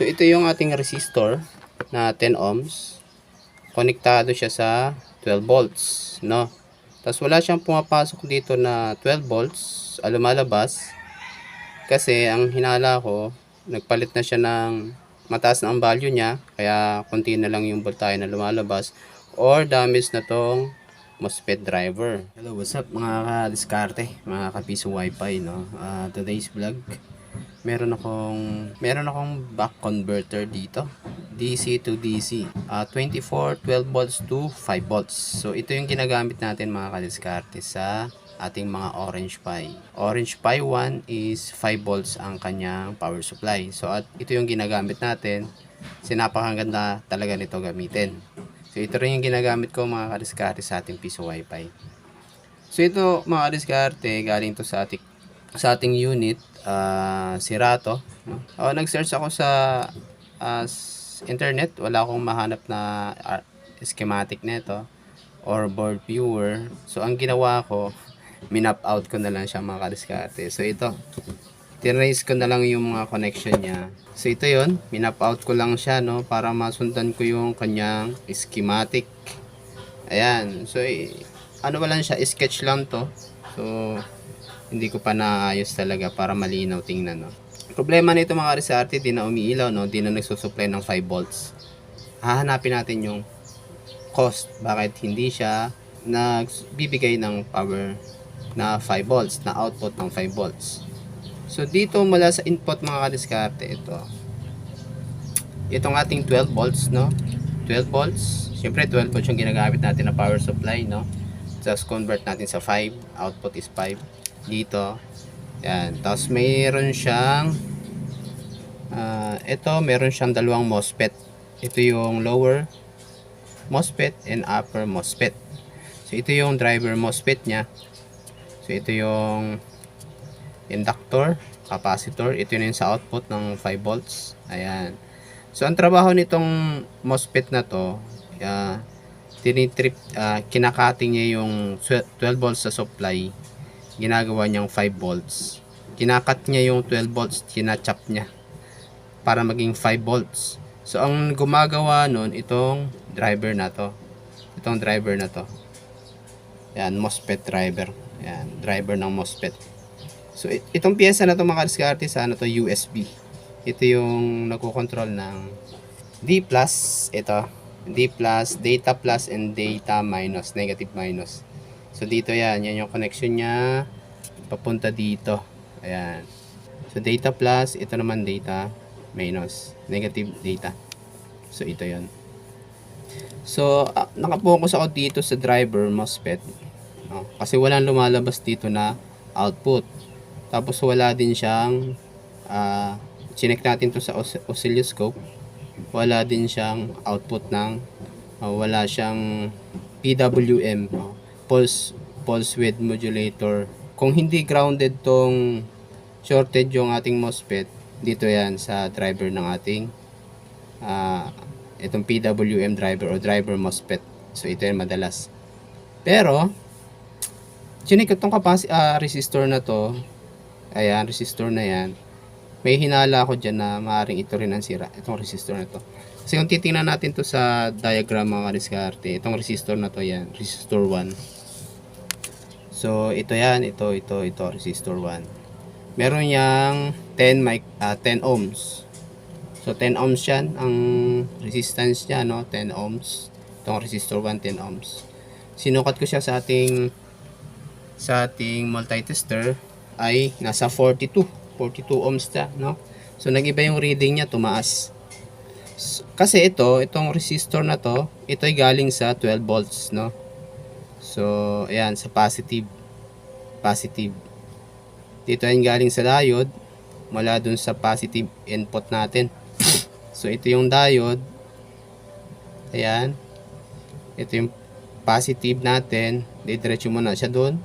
So ito yung ating resistor na 10 ohms. Konektado siya sa 12 volts, no? Tapos wala siyang pumapasok dito na 12 volts, ah, lumalabas. Kasi ang hinala ko, nagpalit na siya ng mataas na ang value niya, kaya konti na lang yung voltahe na lumalabas or damage na tong MOSFET driver. Hello, what's up mga ka-diskarte, mga kapiso wifi, no? Ah, today's vlog, meron akong meron akong back converter dito. DC to DC Ah, 24 12 volts to 5 volts. So ito yung ginagamit natin mga kadiskarte sa ating mga Orange Pi Orange Pi 1 is 5 volts ang kanyang power supply. So at ito yung ginagamit natin. Sinapakaganda talaga nito gamitin. So ito rin yung ginagamit ko mga kadiskarte sa ating piso wifi. So ito mga kadiskarte galing to sa ating sa ating unit, ah Sirato. No? Oh, nag-search ako sa ah, s- internet, wala akong mahanap na ah, schematic nito or board viewer. So ang ginawa ko, minap out ko na lang siya mga kadiskarte. So ito, tinrace ko na lang yung mga connection niya. So ito yon minap out ko lang siya no para masundan ko yung kanyang schematic. Ayan, so eh, ano ba lang siya, sketch lang to. So hindi ko pa naayos talaga para malinaw tingnan no. Problema nito mga resarte, di na umiilaw no, di na nagsusupply ng 5 volts. Hahanapin natin yung cost, bakit hindi siya nagbibigay ng power na 5 volts, na output ng 5 volts. So dito mula sa input mga kadiskarte ito. Itong ating 12 volts no. 12 volts. Siyempre 12 volts yung ginagamit natin na power supply no. Just convert natin sa 5, output is 5 dito. Yan. Tapos mayroon siyang ah, ito, meron siyang dalawang MOSFET. Ito yung lower MOSFET and upper MOSFET. So ito yung driver MOSFET niya. So ito yung inductor, capacitor. Ito yun yung sa output ng 5 volts. Ayan. So ang trabaho nitong MOSFET na to, uh, tinitrip, ah, kinakating niya yung 12 volts sa supply ginagawa niyang 5 volts. Kinakat niya yung 12 volts, kinachap niya para maging 5 volts. So, ang gumagawa nun, itong driver na to. Itong driver na to. Yan, MOSFET driver. Yan, driver ng MOSFET. So, it- itong pyesa na to mga diskarte sa ano to, USB. Ito yung nagkocontrol ng D+, ito. D+, data plus, and data minus, negative minus. So dito yan, yan yung connection niya papunta dito. Ayan. So data plus, ito naman data minus, negative data. So ito yan. So uh, nakapokus ako dito sa driver MOSFET. No? Kasi walang lumalabas dito na output. Tapos wala din siyang uh, chinek natin to sa os- oscilloscope. Wala din siyang output ng uh, wala siyang PWM no? Pulse pulse width modulator. Kung hindi grounded tong shorted yung ating MOSFET dito yan sa driver ng ating ah, itong PWM driver o driver MOSFET. So ito yan madalas. Pero chinik itong kapasi ah, resistor na to. Ayan resistor na yan. May hinala ako dyan na maaaring ito rin ang sira itong resistor na to. Kasi kung titingnan natin to sa diagram mga diskarte itong resistor na to yan resistor 1 So, ito yan, ito, ito, ito, resistor 1. Meron yang 10 mic, ah, 10 ohms. So, 10 ohms yan, ang resistance niya, no? 10 ohms. Itong resistor 1, 10 ohms. Sinukat ko siya sa ating sa ating multitester ay nasa 42. 42 ohms siya, no? So, nag-iba yung reading niya, tumaas. Kasi ito, itong resistor na to, ito ay galing sa 12 volts, no? So, ayan, sa positive. Positive. Dito yan galing sa diode. Mula dun sa positive input natin. So, ito yung diode. Ayan. Ito yung positive natin. Didiretso mo na siya dun.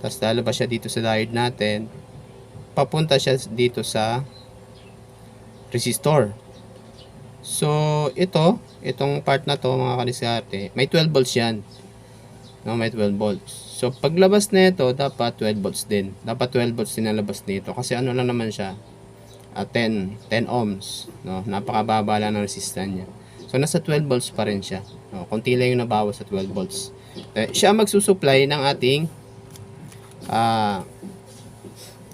Tapos lalabas siya dito sa diode natin. Papunta siya dito sa resistor. So, ito, itong part na to mga kadiskarte, may 12 volts yan. No, may 12 volts. So, paglabas na ito, dapat 12 volts din. Dapat 12 volts din ang labas nito. Kasi ano lang naman siya, ah, 10, 10 ohms. No? Napakababa lang ng resistance niya. So, nasa 12 volts pa rin siya. No? Kunti lang yung nabawas sa 12 volts. Eh, siya magsusupply ng ating ah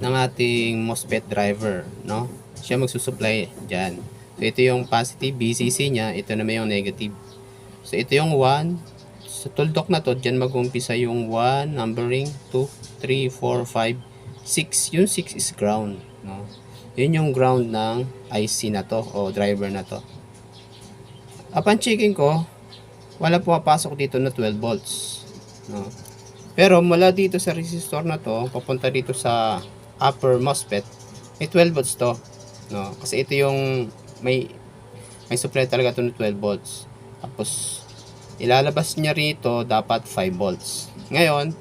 ng ating MOSFET driver, no? Siya magsusupply diyan. So ito yung positive BCC niya, ito naman yung negative. So ito yung 1. Sa tuldok na to, diyan mag-umpisa yung 1, numbering 2, 3, 4, 5, 6. Yung 6 is ground, no? Yun yung ground ng IC na to o driver na to. Upon checking ko, wala pumapasok dito na 12 volts, no? Pero mula dito sa resistor na to, papunta dito sa upper MOSFET, may 12 volts to. No? Kasi ito yung may may supply talaga to ng 12 volts. Tapos ilalabas niya rito dapat 5 volts. Ngayon,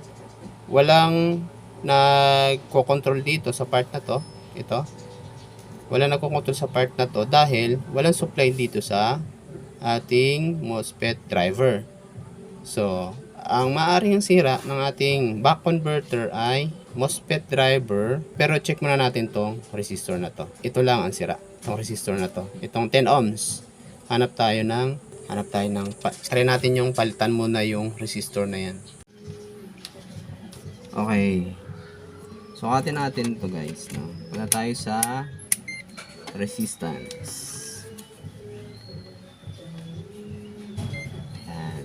walang nagko-control dito sa part na to. Ito. Walang nagko-control sa part na to dahil walang supply dito sa ating MOSFET driver. So, ang maaaring sira ng ating back converter ay MOSFET driver. Pero check muna natin tong resistor na to. Ito lang ang sira. Itong resistor na to. Itong 10 ohms. Hanap tayo ng hanap tayo ng try natin yung palitan muna yung resistor na yan. Okay. Sukatin natin to guys. No? Wala tayo sa resistance. Yan.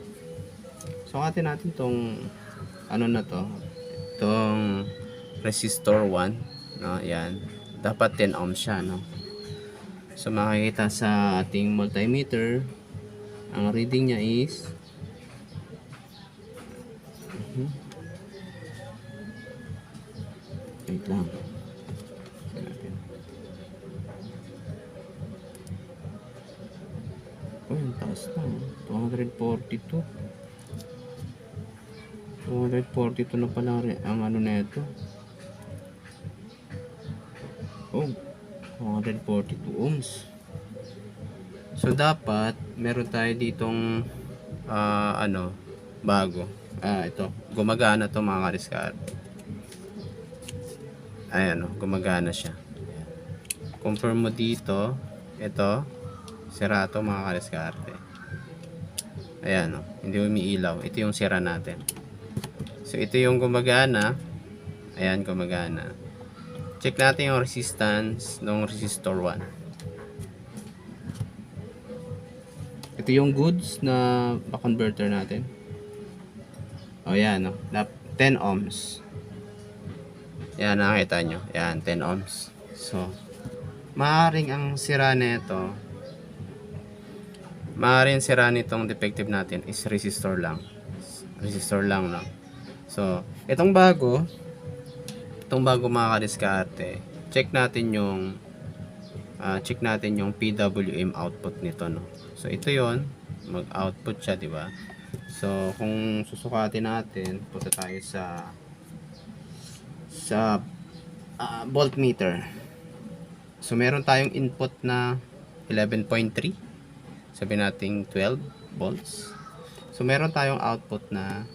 Sukatin natin tong ano na to. Itong resistor 1. No? Yan. Dapat 10 ohms siya. No? So makikita sa ating multimeter, ang reading niya is Mhm. Wait lang. Oh, ang taas na. 242. 242 na pala ang ano na ito. Oh, 142 ohms. So dapat meron tayo ditong ah, ano bago. Ah, ito. Gumagana to mga kariskar. Ayan oh, gumagana siya. Confirm mo dito. Ito. Sira to mga kariskarte. Ayan oh, hindi umiilaw. Ito yung sira natin. So ito yung gumagana. Ayan gumagana. Check natin yung resistance ng resistor 1. Ito yung goods na pa-converter natin. O yan, no? Na 10 ohms. Yan, nakita nyo. Yan, 10 ohms. So, maaaring ang sira nito, maaaring sira nitong defective natin is resistor lang. Resistor lang, no? So, itong bago, itong bago mga kadiskarte, check natin yung ah, check natin yung PWM output nito no. So ito 'yon, mag-output siya, di ba? So kung susukatin natin, punta tayo sa sa ah, voltmeter. So meron tayong input na 11.3. Sabi nating 12 volts. So meron tayong output na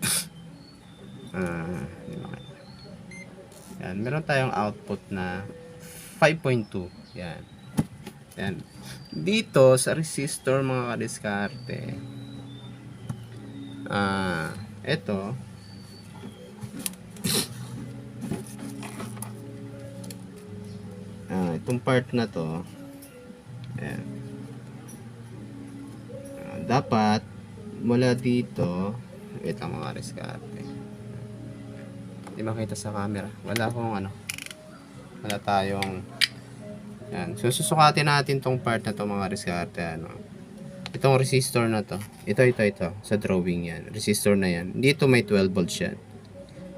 makita. Yan, meron tayong output na 5.2. Yan. Yan. Dito sa resistor mga kadiskarte. Ah, ito. Ah, itong part na to. Ayan. Ah, dapat mula dito, lang mga kadiskarte. Hindi makita sa camera. Wala akong ano. Wala tayong yan. So, susukatin natin tong part na to mga diskarte. Ano. Itong resistor na to. Ito, ito, ito. Sa drawing yan. Resistor na yan. Dito may 12 volts yan.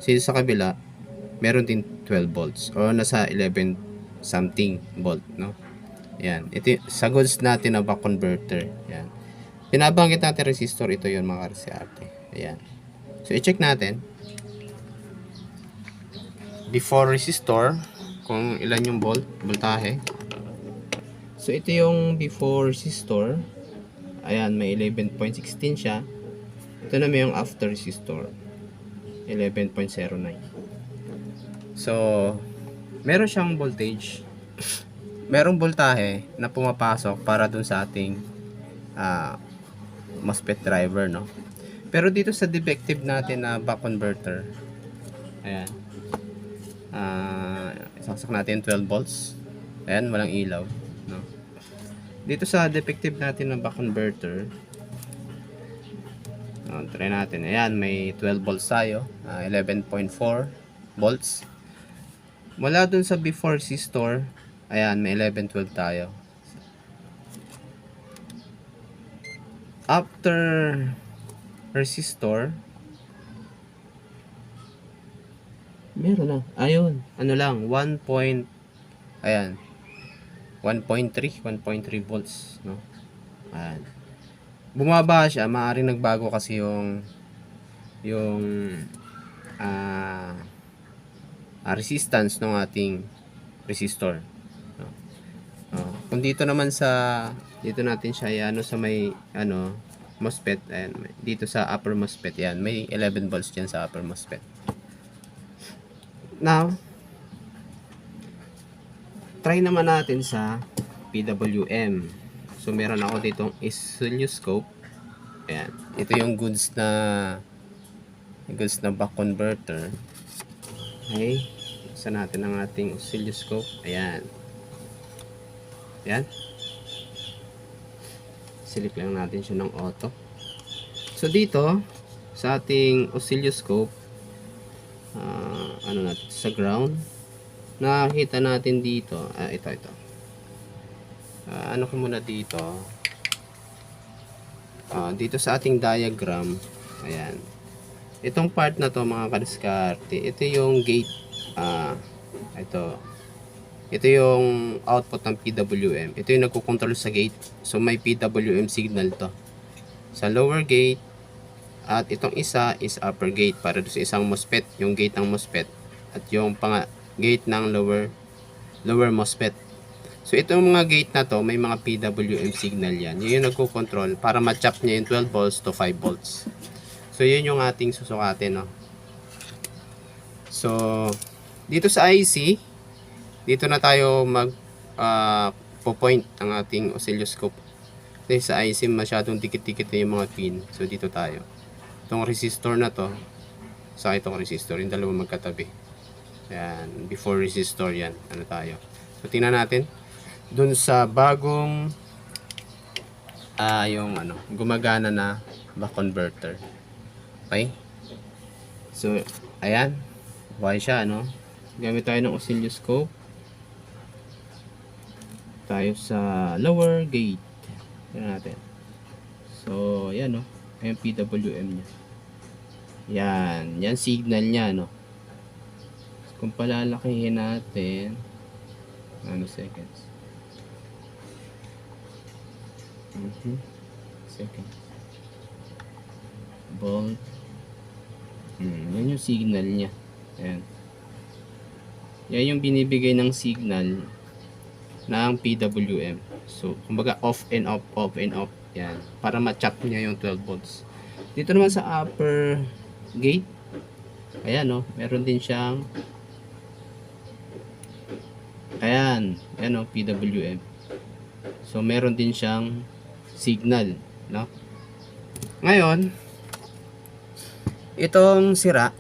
So, sa kabila, meron din 12 volts. O nasa 11 something volt. No? Yan. Ito, sa natin na back converter. Yan. Pinabanggit natin resistor. Ito yun mga diskarte. Ayan. So, i-check natin. Before resistor, kung ilan yung volt, voltahe. So, ito yung before resistor. Ayan, may 11.16 siya. Ito naman yung after resistor. 11.09. So, meron siyang voltage merong voltahe na pumapasok para dun sa ating ah, MOSFET driver, no? Pero dito sa defective natin na buck converter, ayan, ah, isaksak natin 12 volts, ayan, walang ilaw, no? Dito sa defective natin na buck converter, ah, try natin, ayan, may 12 volts tayo, ah, 11.4 volts, Mula dun sa before resistor, ayan, may 11, 12 tayo. After resistor, meron na. Ayun, ano lang, 1 point, ayan, 1.3, 1.3 volts, no? Ayan. Bumaba siya, maaaring nagbago kasi yung, yung, ah, ah, resistance ng ating resistor. No? Oh, kung dito naman sa dito natin siya ano sa may ano MOSFET ayan, dito sa upper MOSFET yan may 11 volts diyan sa upper MOSFET. Now try naman natin sa PWM. So meron ako ditong oscilloscope. Ayan. Ito yung goods na goods na buck converter. Okay. Isa natin ang ating oscilloscope. Ayan. Ayan. Silip lang natin siya ng auto. So dito, sa ating oscilloscope, ah, ano natin, sa ground, nakita natin dito, ah, ito, ito. Ah, ano ko muna dito, Ah, dito sa ating diagram, ayan, Itong part na to mga kadiskarte, ito yung gate ah ito. Ito yung output ng PWM. Ito yung nagko-control sa gate. So may PWM signal to. Sa lower gate at itong isa is upper gate para sa isang MOSFET, yung gate ng MOSFET at yung pang gate ng lower lower MOSFET. So itong mga gate na to, may mga PWM signal yan. Yun yung nagko-control para ma-chop niya yung 12 volts to 5 volts. So, yun yung ating susukatin, no? So, dito sa IC, dito na tayo mag ah, po-point ang ating oscilloscope. Kasi sa IC, masyadong dikit-dikit na yung mga pin. So, dito tayo. Itong resistor na to, sa itong resistor, yung dalawa magkatabi. Ayan, before resistor yan. Ano tayo? So, tingnan natin. Dun sa bagong ah yung ano, gumagana na back converter. Okay? So, ayan. Buhay siya, no? Gamit tayo ng oscilloscope. Tayo sa lower gate. Tignan natin. So, ayan, no? Ayan PWM niya. Yan. Yan signal niya, no? Kung palalakihin natin, ano seconds? Mhm. Seconds. Volt. Hmm, yan yung signal niya. Ayan. Yan yung binibigay ng signal ng PWM. So, kumbaga off and off, off and off. Yan. Para ma-chop niya yung 12 volts. Dito naman sa upper gate. Ayan, no. Meron din siyang Ayan. Ayan, no. PWM. So, meron din siyang signal. No? Ngayon, itong sira,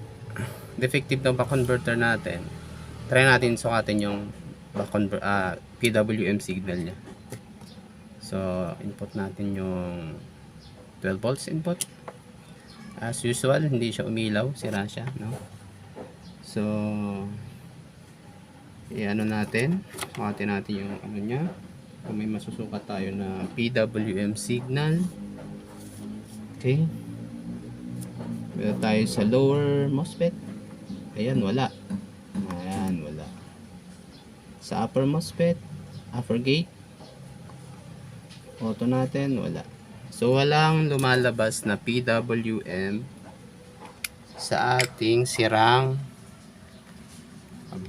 defective ng back converter natin, try natin sukatin yung conver ah, PWM signal niya. So, input natin yung 12 volts input. As usual, hindi siya umilaw, sira siya, no? So, i-ano natin, sukatin natin yung ano niya. Kung may masusukat tayo na PWM signal. Okay. Meron tayo sa lower MOSFET. Ayan, wala. Ayan, wala. Sa upper MOSFET, upper gate, auto natin, wala. So, walang lumalabas na PWM sa ating sirang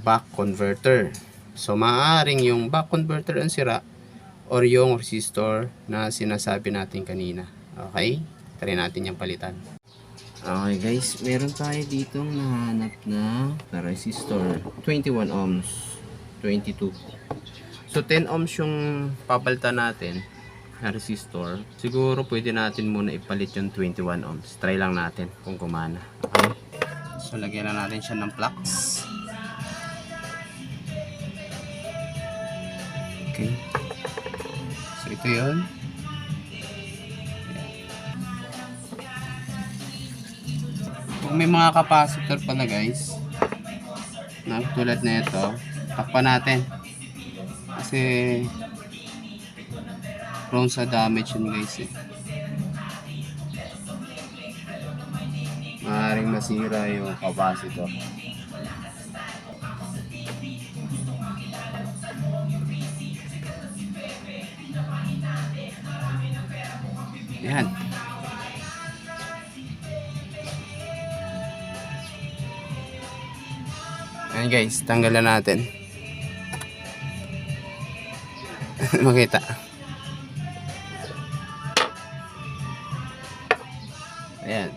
back converter. So, maaaring yung back converter ang sira or yung resistor na sinasabi natin kanina. Okay? Try natin yung palitan. Okay guys, meron tayo ditong nahanap na, resistor. 21 ohms. 22. So 10 ohms yung papalitan natin na resistor. Siguro pwede natin muna ipalit yung 21 ohms. Try lang natin kung gumana. Okay? So lagyan na natin siya ng flux. Okay. So ito yun. Kung may mga capacitor pala guys, na tulad na ito, takpan natin. Kasi prone sa damage yun guys eh. Maaaring masira yung capacitor. Yan. Ayan guys, tanggalan natin. Makita. Ayan.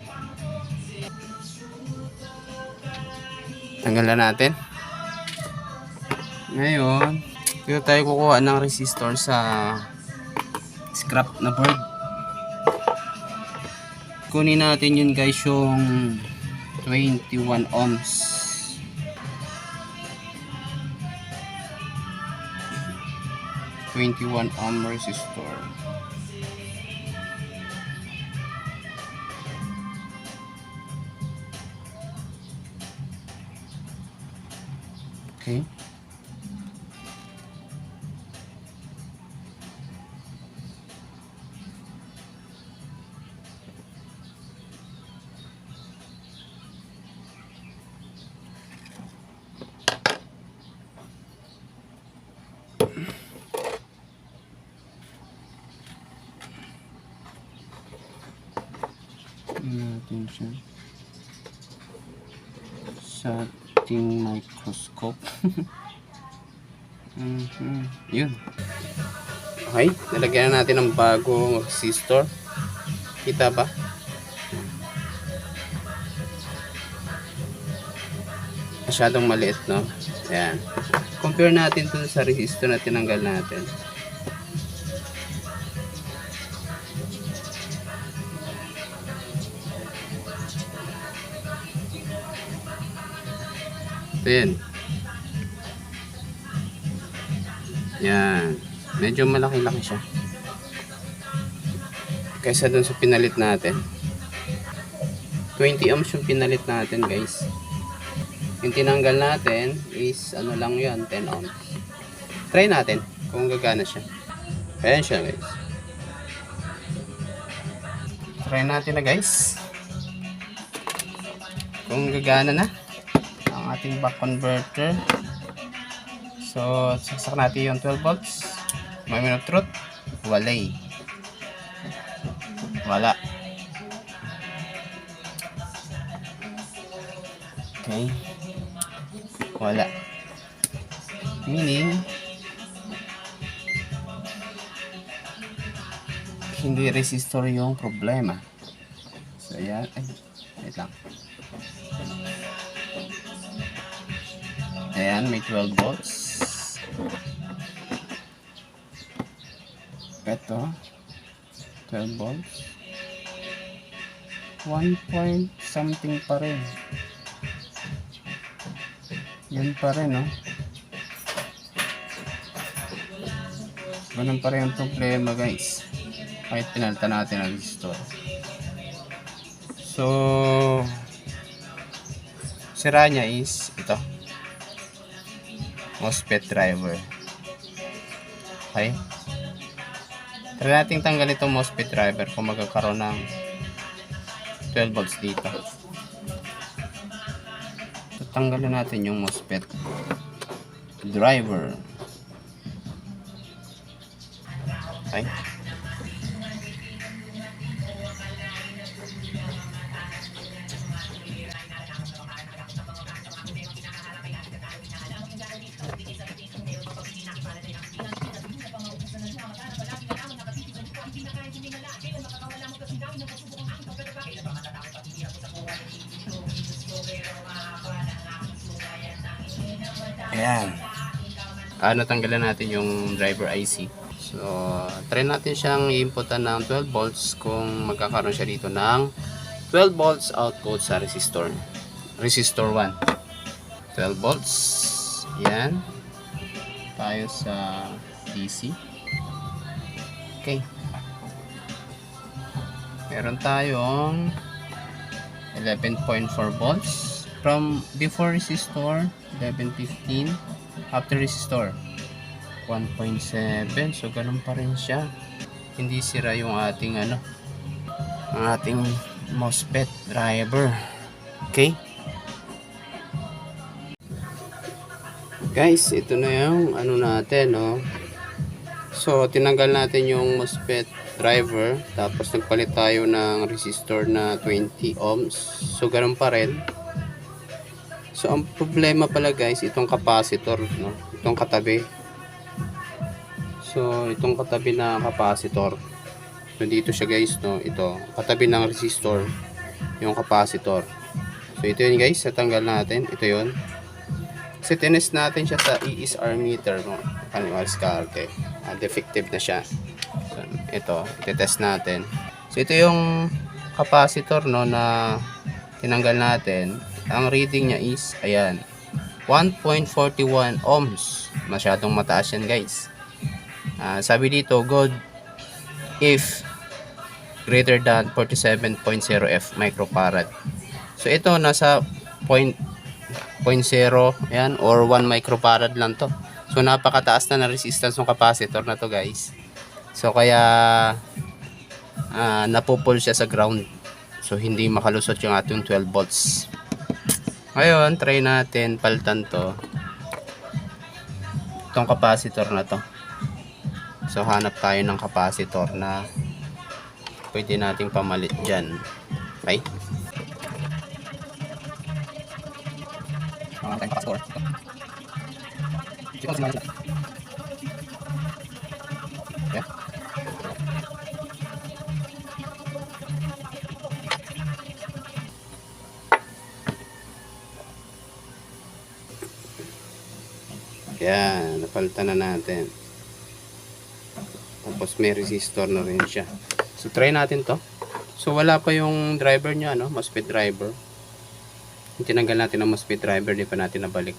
Tanggalan natin. Ngayon, dito tayo kukuha ng resistor sa scrap na board. Kunin natin yun guys yung 21 ohms. Twenty-one ohm resistor. Okay. Yun. Okay, nalagyan na natin ng bagong resistor. Kita ba? Masyadong maliit, no? Ayan. Compare natin dun sa resistor na tinanggal natin. Ito. Yan. Medyo malaki-laki siya. Kaysa dun sa pinalit natin. 20 ohms yung pinalit natin guys. Yung tinanggal natin is ano lang yun, 10 ohms. Try natin kung gagana siya. Ayan siya guys. Try natin na guys. Kung gagana na ang ating back converter. So, saksak natin yung 12 volts. Moment of truth. Walay. Wala. Okay. Wala. Meaning, hindi resistor yung problema. So, yan. Ay, wait lang. Ayan, may 12 volts. Ito, 12 volts. 1 point something pa rin. Yan pa rin, no? Ganun pa rin ang problema, guys. Kahit pinalta natin ang resistor. So, sira niya is ito. MOSFET driver. Okay? Try natin tanggal itong MOSFET driver kung magkakaroon ng 12 volts dito. So, tanggalin natin yung MOSFET driver. Okay? Ayan. ano tanggalan natin yung driver IC. So, try natin siyang i-inputan ng 12 volts kung magkakaroon siya dito ng 12 volts output sa resistor. Resistor 1. 12 volts. Yan. Tayo sa DC. Okay. Meron tayong 11.4 volts from before resistor 11.15 after resistor 1.7 so ganun pa rin siya. Hindi sira yung ating ano ang ating MOSFET driver. Okay? Guys ito na yung ano natin no? So tinanggal natin yung MOSFET driver. Tapos nagpalit tayo ng resistor na 20 ohms. So ganun pa rin so ang problema pala guys itong capacitor no? Itong katabi. So itong katabi na capacitor so dito siya guys no? Ito katabi ng resistor yung capacitor. So ito yun guys natanggal natin. Ito yun. Kasi natin siya sa ESR meter no? Ano diskarte Ah, defective na siya. So, ito, itetest natin. So, ito yung capacitor no, na tinanggal natin. Ang reading niya is, ayan, 1.41 ohms. Masyadong mataas yan, guys. Ah, sabi dito, good if greater than 47.0 F microfarad. So, ito, nasa point, point zero, ayan, or 1 microfarad lang to. So, napakataas na na resistance ng capacitor na to, guys. So kaya uh, napupul siya sa ground. So hindi makalusot yung ating 12 volts. Ngayon, try natin palitan to. Itong capacitor na to. So hanap tayo ng capacitor na pwede nating pamalit dyan. Okay? Mga tayong capacitor. Ito ang Yan, napalitan na natin. Tapos may resistor na rin siya. So try natin to. So wala pa yung driver niya, no? MOSFET driver. Tinanggal natin ang MOSFET driver, di pa natin nabalik.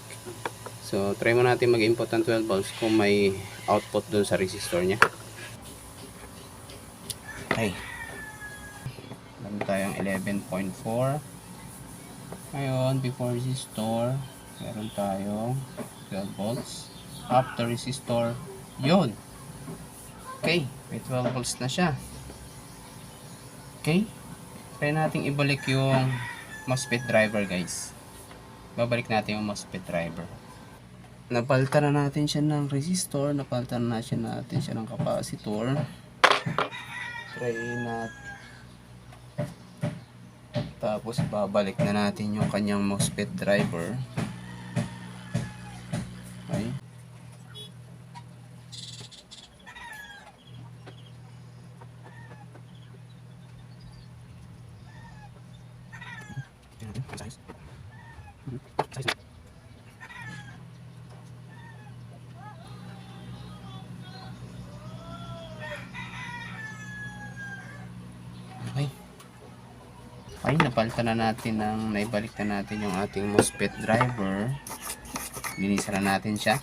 So try mo natin mag-input ng 12 volts kung may output doon sa resistor niya. Okay. Meron tayong 11.4. Ngayon, before resistor, meron tayong 12 volts. After resistor, yun. Okay, may 12 volts na siya. Okay. Try natin ibalik yung MOSFET driver guys. Babalik natin yung MOSFET driver. Napalitan na natin siya ng resistor. Napalitan na siya natin siya ng capacitor. Try natin. Tapos babalik na natin yung kanyang MOSFET driver. Okay. Okay. Napalitan na natin ng naibalik na natin yung ating MOSFET driver. Linisan na natin siya.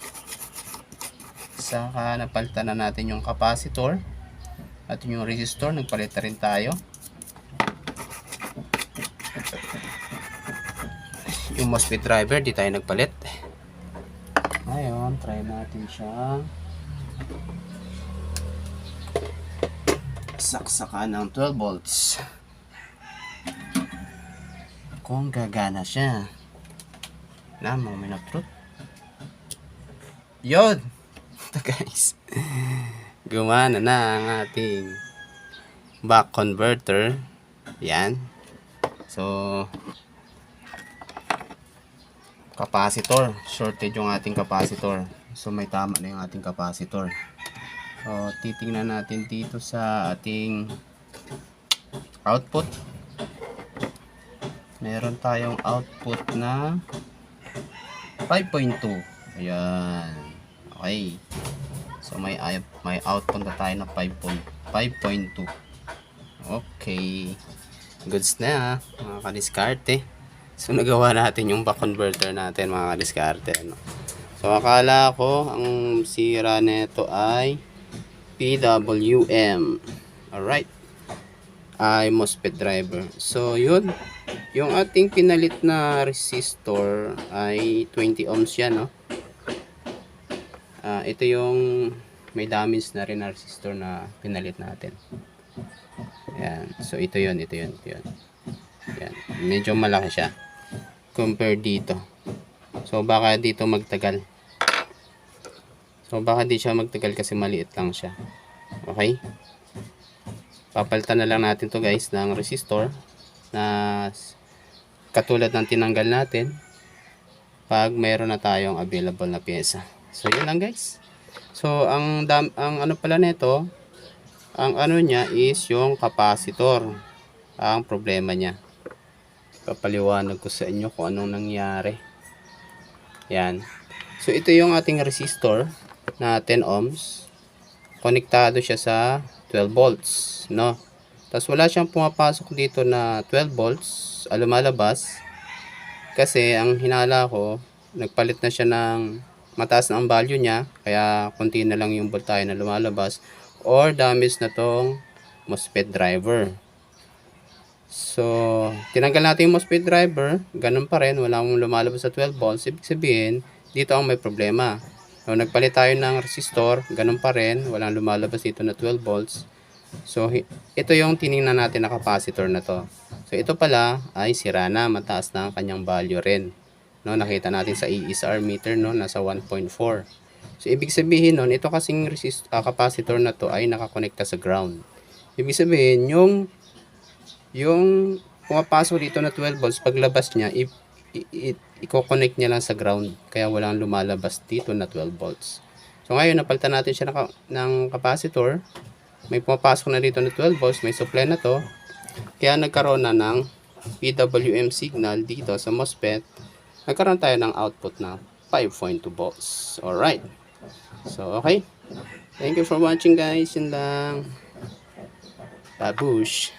Saka napalitan na natin yung capacitor at yung resistor. Nagpalit na rin tayo. Yung MOSFET driver, di tayo nagpalit. Ngayon, try natin siya. Saksakan ng 12 volts kung gagana siya. Na, mga minute truth. Yun! Ito guys. Gumana na ang ating back converter. Yan. So, capacitor. Shorted yung ating capacitor. So, may tama na yung ating capacitor. So, titingnan natin dito sa ating output meron tayong output na 5.2 ayan Okay. So may ay- may output na tayo na 5.5.2. Okay. Goods na mga kadiskarte. So nagawa natin yung back converter natin mga kadiskarte. Ano? So akala ko ang sira nito ay PWM. Alright. Ay MOSFET driver. So yun. Yung ating pinalit na resistor ay 20 ohms yan. No? Ah, ito yung may damage na rin na resistor na pinalit natin. Yan. So ito yun, ito yun, ito yun. Yan. Medyo malaki siya. Compare dito. So baka dito magtagal. So baka di siya magtagal kasi maliit lang siya. Okay? Papalitan na lang natin to guys ng resistor na katulad ng tinanggal natin pag mayroon na tayong available na pyesa. So yun lang guys. So ang dam ang ano pala nito, ang ano niya is yung capacitor. Ang problema niya. Papaliwanag ko sa inyo kung anong nangyari. Yan. So ito yung ating resistor na 10 ohms. Konektado siya sa 12 volts, no? Tapos wala siyang pumapasok dito na 12 volts, ah, lumalabas. Kasi ang hinala ko, nagpalit na siya ng mataas na ang value niya, kaya konti na lang yung voltahe na lumalabas or damage na tong MOSFET driver. So, tinanggal natin yung MOSFET driver, ganun pa rin, wala mong lumalabas sa 12 volts, ibig sabihin, dito ang may problema. So, nagpalit tayo ng resistor, ganun pa rin, walang lumalabas dito na 12 volts. So, ito yung tiningnan natin na capacitor na to. So, ito pala ay sira na, mataas na ang kanyang value rin. No, nakita natin sa ESR meter, no, nasa 1.4. So, ibig sabihin nun, ito kasing resist, ah, capacitor na to ay nakakonekta sa ground. Ibig sabihin, yung yung pumapasok dito na 12 volts, paglabas niya, i- i- i- i-connect niya lang sa ground. Kaya walang lumalabas dito na 12 volts. So ngayon, napalitan natin siya ng, ka- ng capacitor. May pumapasok na dito na 12 volts, may supply na to. Kaya nagkaroon na ng PWM signal dito sa MOSFET. Nagkaroon tayo ng output na 5.2 volts. Alright. So, okay. Thank you for watching guys. Yun lang. Babush.